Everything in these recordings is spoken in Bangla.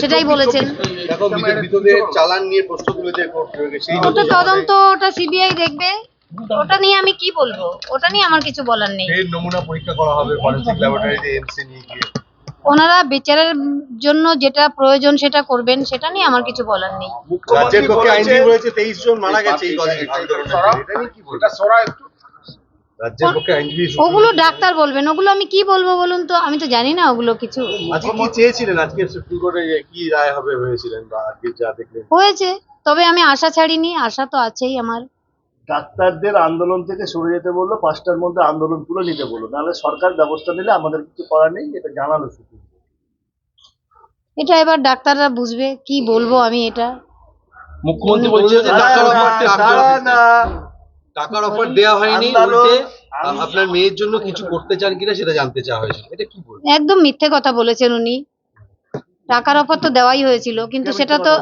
সেটাই বলেছেন। চালান নিয়ে প্রশ্ন তুলেছে ওটা তদন্ত ওটা সিবিআই দেখবে। ওটা নিয়ে আমি কি বলব? ওটা নিয়ে আমার কিছু বলার নেই। নমুনা পরীক্ষা করা হবে ফরেন্সিক ল্যাবরেটরিতে এমসি নিয়ে গিয়ে। ওনারা বিচারের জন্য যেটা প্রয়োজন সেটা করবেন সেটা নিয়ে আমার কিছু বলার নেই। রাজ্যের পক্ষে আইনজীবী রয়েছে তেইশ জন মারা গেছে এই কদিন আন্দোলনের জেরে। এটা নিয়ে কি বলবেন? রাজ্যের পক্ষে আইনজীবী ওগুলো ডাক্তার বলবেন ওগুলো আমি কি বলব বলুন তো? আমি তো জানি না ওগুলো কিছু। আজকে কি চেয়েছিলেন? আজকে সুপ্রিম কোর্টে কি রায় হবে ভেবেছিলেন বা আজকে যা দেখলেন? হয়েছে তবে আমি আশা ছাড়িনি আশা তো আছেই আমার। ডাক্তারদের আন্দোলন থেকে সরে যেতে বলল পাঁচটার মধ্যে আন্দোলন তুলে নিতে বলল। নাহলে সরকার ব্যবস্থা নিলে আমাদের কিছু করার নেই এটা জানালো শুধু এটা এবার ডাক্তাররা বুঝবে কি বলব আমি এটা? মুখ্যমন্ত্রী বলছে যে টাকার অফারটা টাকার অফার দেওয়া হয়নি উল্টে আপনার মেয়ের জন্য কিছু করতে চান কিনা সেটা জানতে চাওয়া হয়েছিল। এটা কি বলবেন একদম মিথ্যে কথা বলেছেন উনি। টাকার অফার তো দেওয়াই হয়েছিল কিন্তু সেটা তো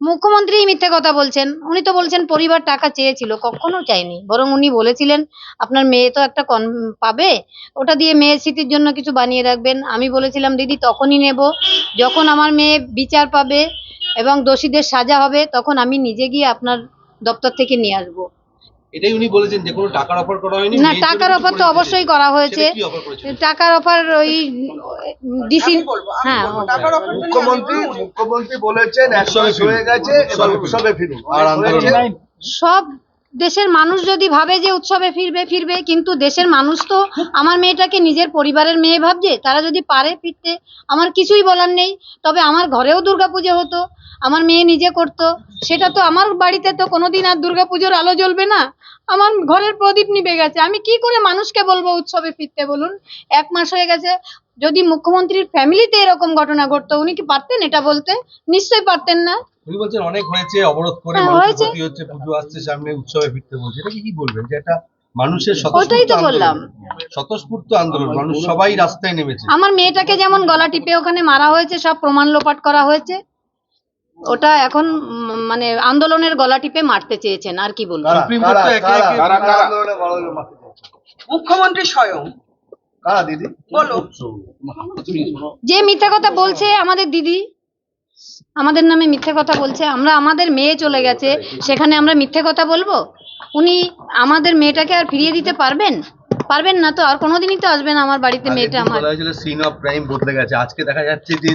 মুখ্যমন্ত্রী মিথ্যে কথা বলছেন। উনি তো বলছেন পরিবার টাকা চেয়েছিল কখনো চাইনি বরং উনি বলেছিলেন আপনার মেয়ে তো একটা কন পাবে ওটা দিয়ে মেয়ের স্মৃতির জন্য কিছু বানিয়ে রাখবেন। আমি বলেছিলাম দিদি তখনই নেব। যখন আমার মেয়ে বিচার পাবে এবং দোষীদের সাজা হবে তখন আমি নিজে গিয়ে আপনার দপ্তর থেকে নিয়ে আসব। এটাই উনি বলেছেন যে কোনো টাকার অফার করা হয়নি না টাকার অফার তো অবশ্যই করা হয়েছে। টাকার অফার ওই ডিসি হ্যাঁ মুখ্যমন্ত্রী মুখ্যমন্ত্রী বলেছেন এক মাস হয়ে গেছে এবার উৎসবে ফিরুন। আর আন্দোলন সব দেশের মানুষ যদি ভাবে যে উৎসবে ফিরবে ফিরবে, কিন্তু দেশের মানুষ তো আমার মেয়েটাকে নিজের পরিবারের মেয়ে ভাবছে, তারা যদি পারে ফিরতে, আমার কিছুই বলার নেই। তবে আমার ঘরেও দুর্গাপুজো হতো, আমার মেয়ে নিজে করতো, সেটা তো আমার বাড়িতে তো কোনোদিন আর দুর্গাপুজোর আলো জ্বলবে না। আমার ঘরের প্রদীপ নিভে গেছে। আমি কি করে মানুষকে বলব উৎসবে ফিরতে বলুন? এক মাস হয়ে গেছে। যদি মুখ্যমন্ত্রীর ফ্যামিলিতে এরকম ঘটনা ঘটতো, উনি কি পারতেন এটা বলতে? নিশ্চয়ই পারতেন না। উনি বলছেন অনেক হয়েছে অবরোধ করে হ্যাঁ, মানুষের ক্ষতি হচ্ছে পুজো আসছে সামনে উৎসবে ফিরতে বলছে। এটা কি বলবেন? যে এটা মানুষের ওটাই স্বতঃস্ফূর্ত তো বললাম। স্বতঃস্ফূর্ত আন্দোলন মানুষ সবাই রাস্তায় নেমেছে। আমার মেয়েটাকে যেমন গলা টিপে ওখানে মারা হয়েছে সব প্রমাণ লোপাট করা হয়েছে। ওটা এখন মানে আন্দোলনের গলা টিপে মারতে চেয়েছেন আর কি বলব? মুখ্যমন্ত্রী স্বয়ং। কারা দিদি? বলো। যে মিথ্যা কথা বলছে আমাদের দিদি আমাদের নামে মিথ্যে কথা বলছে আমরা আমাদের মেয়ে চলে গেছে সেখানে আমরা মিথ্যে কথা বলব? উনি আমাদের মেয়েটাকে আর ফিরিয়ে দিতে পারবেন? পারবেন না তো আর কোনোদিনই তো আসবেন আমার বাড়িতে মেয়েটা আমার। সিন অফ ক্রাইম বদলে গেছে। আজকে দেখা যাচ্ছে যে